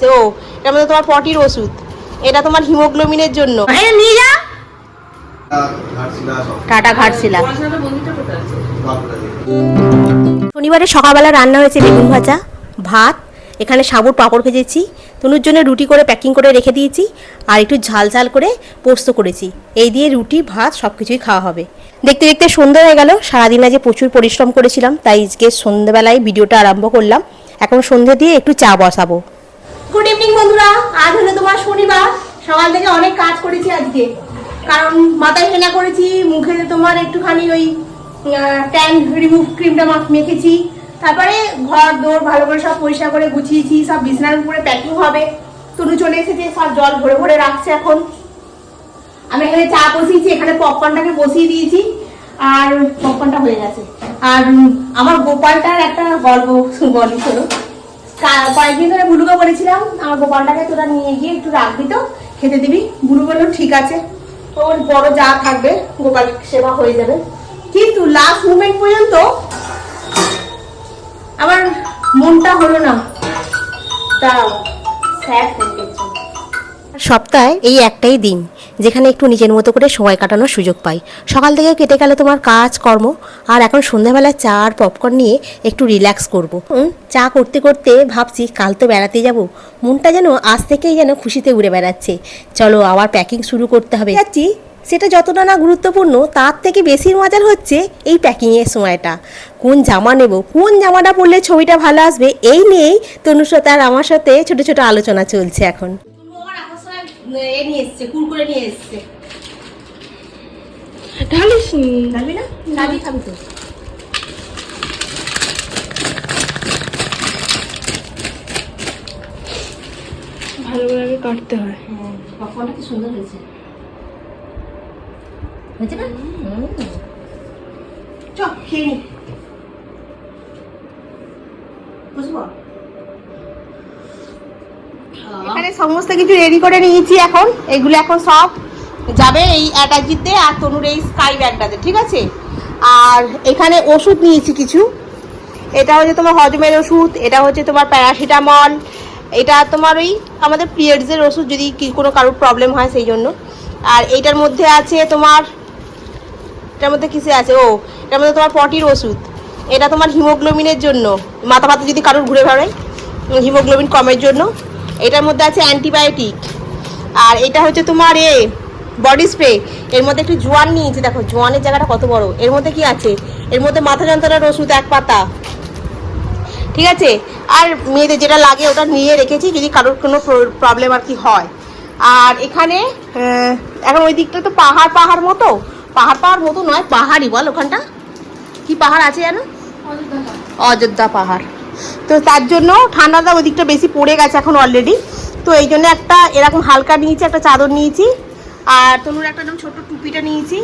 ও এটার মধ্যে তোমার পটির ওষুধ এটা তোমার হিমোগ্লোবিনের জন্য। হ্যাঁ নিয়ে যা টাটা জেলা। শনিবারে সকালবেলা রান্না হয়েছে বেগুন ভাজা ভাত এখানে সাবুর পাঁপড় ভেজেছি তনুর জন্য রুটি করে প্যাকিং করে রেখে দিয়েছি আর একটু ঝাল ঝাল করে পোস্ত করেছি। এই দিয়ে রুটি ভাত সব কিছুই খাওয়া হবে। দেখতে দেখতে সন্ধ্যা হয়ে গেল সারাদিন আজকে প্রচুর পরিশ্রম করেছিলাম তাই আজকে সন্ধ্যেবেলায় ভিডিওটা আরম্ভ করলাম। এখন সন্ধ্যে দিয়ে একটু চা বসাবো। গুড ইভিনিং বন্ধুরা। আজ হলো তোমার শনিবার। সকাল থেকে অনেক কাজ করেছি আজকে। কারণ মাথায় হেনা করেছি, মুখে তোমার একটুখানি ওই ট্যান রিমুভ ক্রিমটা মেখেছি। তারপরে ঘর দৌড় ভালো করে সব পরিষ্কার করে গুছিয়েছি, সব বিছনার উপরে প্যাকিং হবে। তনু চলে এসেছে, সব জল ভরে ভরে রাখছে এখন। আমি এখানে চা বসিয়েছি, এখানে পপকর্নটাকে বসিয়ে দিয়েছি। আর পপকর্নটা হয়ে গেছে। আর আমার গোপালটার একটা গল্প বলি শোনো। কয়েকদিন ধরে বুলুকে বলেছিলাম, আমার গোপালটাকে তোরা নিয়ে গিয়ে একটু রাখবি তো, খেতে দিবি। বুলু বলল, ঠিক আছে, তোর বড় যা থাকবে গোপাল সেবা হয়ে যাবে। কিন্তু লাস্ট মুমেন্ট পর্যন্ত আমার মনটা হলো না। দাঁড়াও স্যার সপ্তাহে এই একটাই দিন, যেখানে একটু নিজের মতো করে সময় কাটানোর সুযোগ পাই। সকাল থেকে কেটে গেল তোমার কাজ কর্ম আর এখন সন্ধ্যাবেলা চা আর পপকর্ন নিয়ে একটু রিল্যাক্স করব। চা করতে করতে ভাবছি কাল তো বেড়াতে যাব, মনটা যেন আজ থেকেই যেন খুশিতে উড়ে বেড়াচ্ছে। চলো আবার প্যাকিং শুরু করতে হবে। যাচ্ছি, সেটা যতটা না গুরুত্বপূর্ণ, তার থেকে বেশি মজার হচ্ছে এই প্যাকিংয়ের সময়টা। কোন জামা নেব, কোন জামাটা পরলে ছবিটা ভালো আসবে, এই নিয়েই তনুশ্রতা আর আমার সাথে ছোট ছোট আলোচনা চলছে এখন। এ নিয়ে এসছে কুরকুরে নিয়ে এসছে। ঢালিস খাবি না? খাবি খাবি তো। ভালো করে আগে কাটতে হয়। হ্যাঁ পপকর্নটা কি সুন্দর হয়েছে। হয়েছে না? চ খেয়ে নি। এখানে সমস্ত কিছু রেডি করে নিয়েছি এখন। এগুলো এখন সব যাবে এই অ্যাটাচিতে আর তনুর এই স্কাই ব্যাগটাতে ঠিক আছে? আর এখানে ওষুধ নিয়েছি কিছু। এটা হচ্ছে তোমার হজমের ওষুধ, এটা হচ্ছে তোমার প্যারাসিটামল, এটা তোমার ওই আমাদের পিরিয়ডসের ওষুধ যদি কি কোনো কারোর প্রবলেম হয় সেই জন্য। আর এইটার মধ্যে আছে তোমার, এটার মধ্যে কিসে আছে? ও, এটার মধ্যে তোমার পটির ওষুধ। এটা তোমার হিমোগ্লোবিনের জন্য। মাথা ব্যথা যদি কারোর ঘুরে বেড়ায় হিমোগ্লোবিন কমের জন্য। এটার মধ্যে আছে অ্যান্টিবায়োটিক। আর এটা হচ্ছে তোমার এ বডি স্প্রে এর মধ্যে একটু জোয়ান নিয়েছি দেখো জোয়ানের জায়গাটা কত বড়। এর মধ্যে কি আছে? এর মধ্যে মাথা যন্ত্রণার ওষুধ এক পাতা ঠিক আছে? আর মেয়েদের যেটা লাগে ওটা নিয়ে রেখেছি যদি কারোর কোনো প্রবলেম আর কি হয়। আর এখানে এখন ওই দিকটা তো পাহাড় পাহাড় মতো। পাহাড় পাহাড় মতো নয় পাহাড়ই বল ওখানটা। কি পাহাড় আছে জানো অযোধ্যা পাহাড়। তো তার জন্য ঠান্ডাটা ওই দিকটা বেশি পড়ে গেছে এখন অলরেডি তো এই জন্য একটা এরকম হালকা নিয়েছি, একটা চাদর নিয়েছি। আর তনুর একটা একদম ছোট্ট টুপিটা নিয়েছি।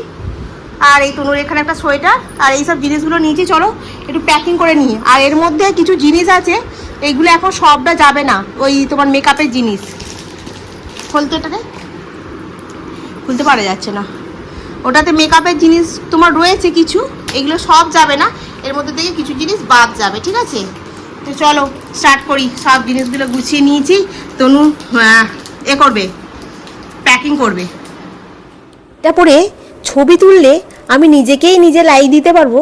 আর এই তনুর এখানে একটা সোয়েটার। আর এইসব জিনিসগুলো নিয়েছি, চলো একটু প্যাকিং করে নিই। আর এর মধ্যে কিছু জিনিস আছে, এইগুলো এখন সবটা যাবে না, ওই তোমার মেকআপের জিনিস। খুলতে এটাকে খুলতে পারা যাচ্ছে না। ওটাতে মেকআপের জিনিস তোমার রয়েছে কিছু, এগুলো সব যাবে না। এর মধ্যে থেকে কিছু জিনিস বাদ যাবে, ঠিক আছে? তো চলো স্টার্ট করি। সব জিনিসগুলো গুছিয়ে নিয়েছি। তনু আহ, এ করবে। প্যাকিং করবে। তারপরে ছবি তুললে আমি নিজেকেই নিজে লাইক দিতে পারব।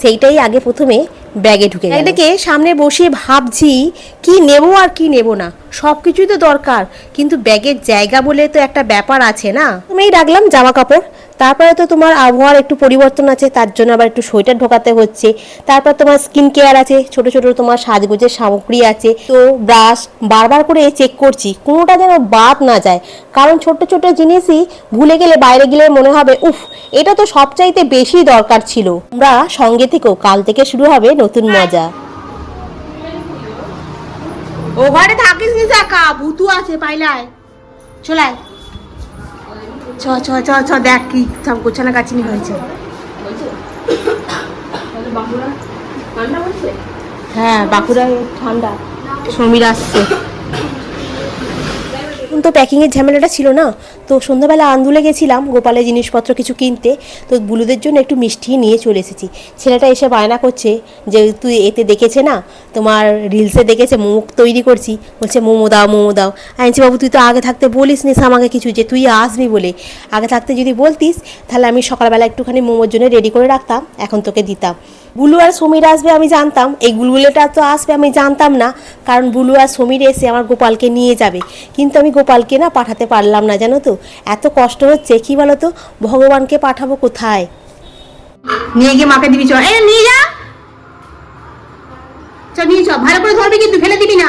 সেইটাই আগে প্রথমে ব্যাগে ঢুকে এটাকে সামনে বসিয়ে ভাবছি কি নেব আর কি নেব না। সব কিছুই তো দরকার, কিন্তু ব্যাগের জায়গা বলে তো একটা ব্যাপার আছে না? আমি রাখলাম জামা কাপড় তারপরে তো তোমার আবহাওয়ার একটু পরিবর্তন আছে, তার জন্য আবার একটু সোয়েটার ঢোকাতে হচ্ছে। তারপর তোমার স্কিন কেয়ার আছে, ছোট ছোট তোমার সাজগোজের সামগ্রী আছে। তো ব্রাশ বারবার করে চেক করছি, কোনোটা যেন বাদ না যায়। কারণ ছোট ছোট জিনিসই ভুলে গেলে বাইরে গেলে মনে হবে, উফ, এটা তো সবচাইতে বেশি দরকার ছিল। আমরা সঙ্গে থেকেও, কাল থেকে শুরু হবে নতুন মজা। ও ঘরে থাকিস নি একা ভুতু আছে পাইলায়। চলায় চ চ চ চ, দেখ কি সব গোছানা কাচিনি হয়েছে। হ্যাঁ বাঁকুড়া ঠান্ডা। সমীর আসছে। তো প্যাকিংয়ের ঝামেলাটা ছিল না। তো সন্ধ্যাবেলা আন্দুলে গেছিলাম, গোপালের জিনিসপত্র কিছু কিনতে। তো বুলুদের জন্য একটু মিষ্টি নিয়ে চলে এসেছি। ছেলেটা এসে বায়না করছে যে, তুই এতে দেখেছে না? তোমার রিলসে দেখেছে, মুখ তৈরি করছি। বলছে, মোমো দাও মোমো দাও। আইনছি বাবু, তুই তো আগে থাকতে বলিস নিস আমাকে কিছু যে, তুই আসবি বলে। আগে থাকতে যদি বলতিস, তাহলে আমি সকালবেলা একটুখানি মোমোর জন্য রেডি করে রাখতাম, এখন তোকে দিতাম। বুলু আর সমীর আসবে আমি জানতাম। এই গুলগুলোটা তো আসবে আমি জানতাম না কারণ বুলু আর সমীর এসে আমার গোপালকে নিয়ে যাবে। কিন্তু আমি গোপালকে না পাঠাতে পারলাম না জানো তো? এত কষ্ট হচ্ছে কি বলো তো ভগবানকে পাঠাবো কোথায়? নিয়ে গিয়ে মাকে দিবি চল। এই নিয়ে যা! চ নিয়ে চ ভালো করে ধরবি কিন্তু ফেলে দিবি না।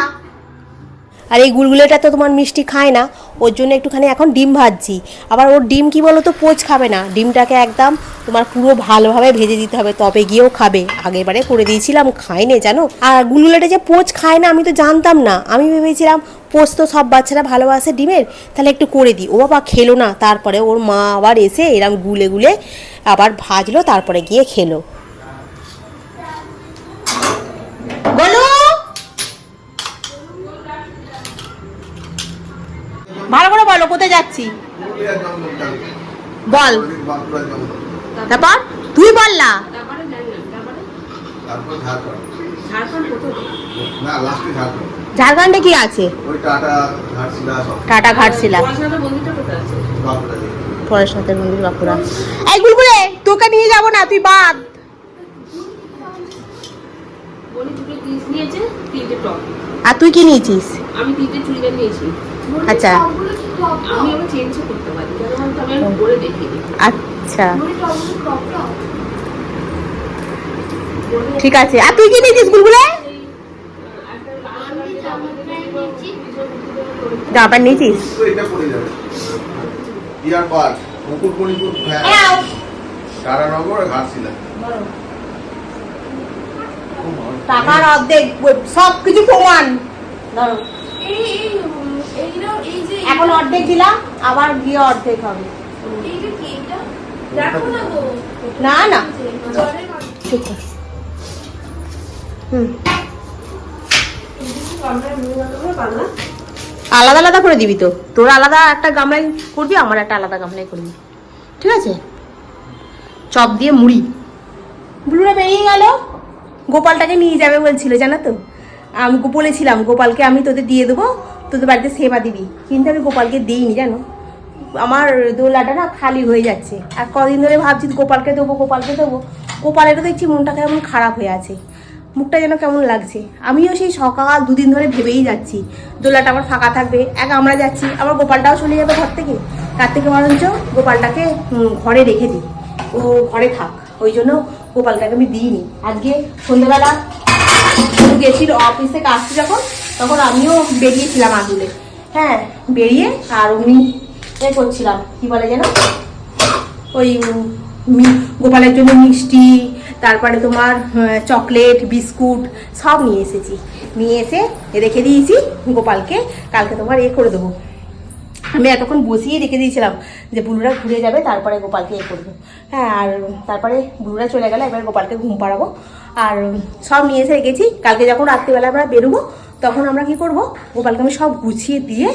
আর এই গুলগুলেটা তো তোমার মিষ্টি খায় না। ওর জন্য একটুখানি এখন ডিম ভাজছি। আবার ওর ডিম কি বলো তো পোচ খাবে না। ডিমটাকে একদম তোমার পুরো ভালোভাবে ভেজে দিতে হবে। তবে গিয়েও খাবে। আগেরবারে করে দিয়েছিলাম, খায়নি, জানো? আর গুলগুলোটা যে পোচ খায় না, আমি তো জানতাম না। আমি ভেবেছিলাম, পোচ তো সব বাচ্চারা ভালোবাসে ডিমের। তাহলে একটু করে দিই। ও বাবা খেলো না। তারপরে ওর মা আবার এসে এরম গুলে গুলে আবার ভাজলো, তারপরে গিয়ে খেলো বলো ভালো করে বলো। কোথায় যাচ্ছি। বল তারপর? তুই বল না। ঝাড়খণ্ড। কি আছে? টাটা ঘাটশিলা। পরেশনাথের মন্দির বাঁকুড়া এই গুলগুলে তোকে নিয়ে যাব না তুই বাদ। আর তুই কি নিয়েছিস? আমি তিনটে চুড়িদার নিয়েছি। আচ্ছা। আমি আবার চেঞ্জও করতে পারি কেন বলতো আমি একটু পরে আচ্ছা। ঠিক আছে। আর তুই কি নিয়েছিস গুলগুলে? জামা প্যান্ট নিয়েছিস? এটা পড়ে যাবে। Deer park Mukutmanipur Taranagar Ghatshila. টাকার অর্ধেক সব কিছু প্রমাণ। ধরো। এখন অর্ধেক দিলাম আবার গিয়ে অর্ধেক হবে। না না ঠিক আছে। হুম। আলাদা আলাদা করে দিবি তো। তোর আলাদা একটা গামলায় করবি আমার একটা আলাদা গামলায় করবি। ঠিক আছে? চপ দিয়ে মুড়ি। ব্লুরা বেরিয়ে গেল। গোপালটাকে নিয়ে যাবে বলছিল জানো তো? আমি বলেছিলাম গোপালকে আমি তোদের দিয়ে দেবো। তোদের বাড়িতে সেবা দিবি। কিন্তু আমি গোপালকে দিইনি, জানো? আমার দোলাটা না খালি হয়ে যাচ্ছে। আর কদিন ধরে ভাবছি গোপালকে দেবো গোপালকে দেবো। গোপালেরও দেখছি মনটা কেমন খারাপ হয়ে আছে। মুখটা যেন কেমন লাগছে। আমিও সেই সকাল দুদিন ধরে ভেবেই যাচ্ছি, দোলাটা আমার ফাঁকা থাকবে। এক আমরা যাচ্ছি আমার গোপালটাও চলে যাবে ঘর থেকে। তার থেকে বরঞ্চ গোপালটাকে ঘরে রেখে দিই। ও ঘরে থাক। ওই জন্য গোপালটাকে আমি দিইনি। আজকে সন্ধ্যেবেলা গেছিল অফিস আসছি যখন তখন আমিও বেরিয়েছিলাম আদুলে। হ্যাঁ বেরিয়ে আর উনি এ করছিলাম, কি বলে যেন? ওই গোপালের জন্য মিষ্টি, তারপরে তোমার চকলেট, বিস্কুট, সব নিয়ে এসেছি। নিয়ে এসে রেখে দিয়েছি গোপালকে, কালকে তোমার এ করে দেবো। আমি এতক্ষণ বসিয়ে রেখে দিয়েছিলাম যে বুলুরা ঘুরে যাবে, তারপরে গোপালকে এ করব। হ্যাঁ আর তারপরে বুলুরা চলে গেলে এবার গোপালকে ঘুম পাড়াবো। আর সব নিয়ে এসে রেখেছি, কালকে যখন রাত্রিবেলা আমরা বেরোবো তখন আমরা কি করব? গোপালকে আমি সব গুছিয়ে দিয়ে,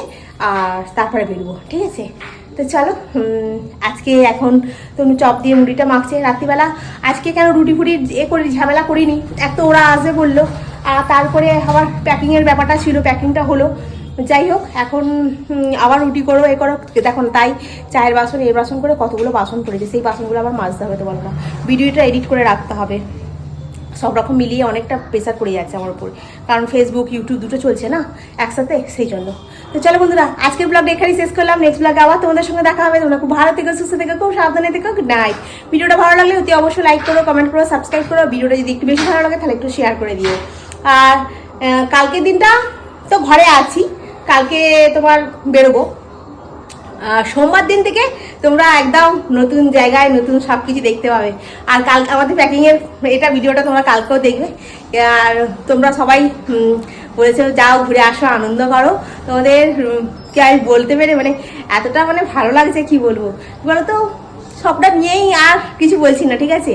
আর তারপরে বেরবো, ঠিক আছে? তো চলো আজকে এখন তনু চপ দিয়ে মুড়িটা মাখছে রাত্রিবেলা। আজকে কেন রুটি ফুটি এ করি ঝামেলা করিনি? এক তো ওরা আসবে বলল, আর তারপরে আবার প্যাকিংয়ের ব্যাপারটা ছিল প্যাকিংটা হলো। যাই হোক, এখন আবার রুটি করো, এ করো। দেখো, তাই চায়ের বাসন এর বাসন করে কতগুলো বাসন পড়েছে, সেই বাসনগুলো আবার মাজতে হবে না ভিডিওটা এডিট করে রাখতে হবে। সব রকম মিলিয়ে অনেকটা প্রেসার পড়ে যাচ্ছে আমার উপর। কারণ ফেসবুক ইউটিউব দুটো চলছে না একসাথে, সেই জন্য। তো চলো বন্ধুরা, আজকের ব্লগটা এখানেই শেষ করলাম। নেক্সট ব্লগে আবার তোমাদের সঙ্গে দেখা হবে। তোমরা খুব ভালো থেকো, সুস্থ থেকো, খুব সাবধানে থেকো গুড নাইট ভিডিওটা ভালো লাগলে অতি অবশ্যই লাইক করো কমেন্ট করো সাবস্ক্রাইব করো। ভিডিওটা যদি একটু বেশি ভালো লাগে, তাহলে একটু শেয়ার করে দিও। আর কালকের দিনটা তো ঘরে আছি। কালকে তোমার বেরোবো। সোমবার দিন থেকে তোমরা একদম নতুন জায়গায় নতুন সব কিছু দেখতে পাবে। আর কাল আমাদের প্যাকিংয়ের এটা ভিডিওটা তোমরা কালকেও দেখবে। আর তোমরা সবাই বলেছ, যাও, ঘুরে আসো, আনন্দ করো। তোমাদের কি আমি বলতে পেরে মানে এতটা মানে ভালো লাগছে, কি বলব? বলো তো সবটা নিয়েই আর কিছু বলছি না, ঠিক আছে?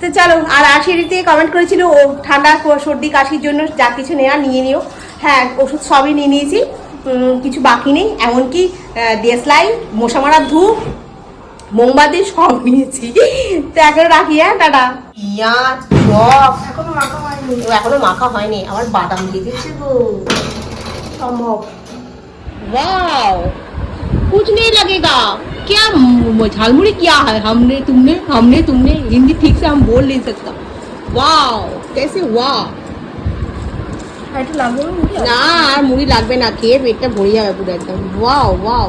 তো চলো, আর আশিরিতে কমেন্ট করেছিল ও, ঠান্ডা, সর্দি, কাশির জন্য যা কিছু নেওয়া নিয়ে নিও। হ্যাঁ ওষুধ সবই নিয়ে নিয়েছি। কিছু বাকি নেই এমনকি আহ, দেশলাই মশা মারার ধূপ মোমবাতি সব নিয়েছি তো এখন রাখি হ্যাঁ টাটা পেঁয়াজ চপ এখনো মাখা হয়নি ও এখনো মাখা হয়নি আমার বাদাম দিয়ে দিচ্ছে গো সম্ভব वाओ कुछ नहीं लगेगा क्या म- झालमुड़ी क्या है हमने तुमने हमने तुमने हिंदी ठीक से हम बोल नहीं सकता वाओ कैसे वाह না আর মুড়ি লাগবে না খেয়ে পেটটা ভরে যাবে পুরো একদম। Wow wow